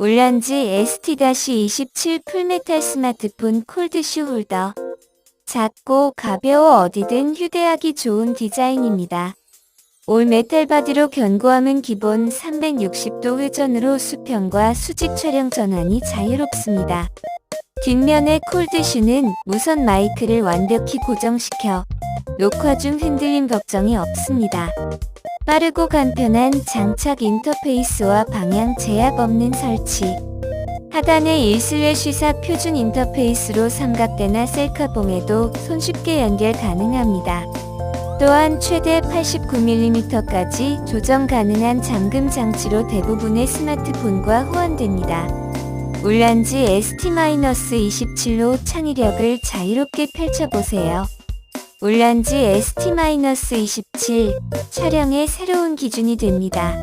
올란지 ST-27 풀메탈 스마트폰 콜드슈 홀더. 작고 가벼워 어디든 휴대하기 좋은 디자인입니다. 올 메탈 바디로 견고함은 기본 360도 회전으로 수평과 수직 촬영 전환이 자유롭습니다. 뒷면의 콜드슈는 무선 마이크를 완벽히 고정시켜 녹화 중 흔들림 걱정이 없습니다. 빠르고 간편한 장착 인터페이스와 방향 제약 없는 설치. 하단의 1슬래쉬4 표준 인터페이스로 삼각대나 셀카봉에도 손쉽게 연결 가능합니다. 또한 최대 89mm까지 조정 가능한 잠금 장치로 대부분의 스마트폰과 호환됩니다. 울란지 ST-27로 창의력을 자유롭게 펼쳐보세요. 울란지 ST-27 촬영의 새로운 기준이 됩니다.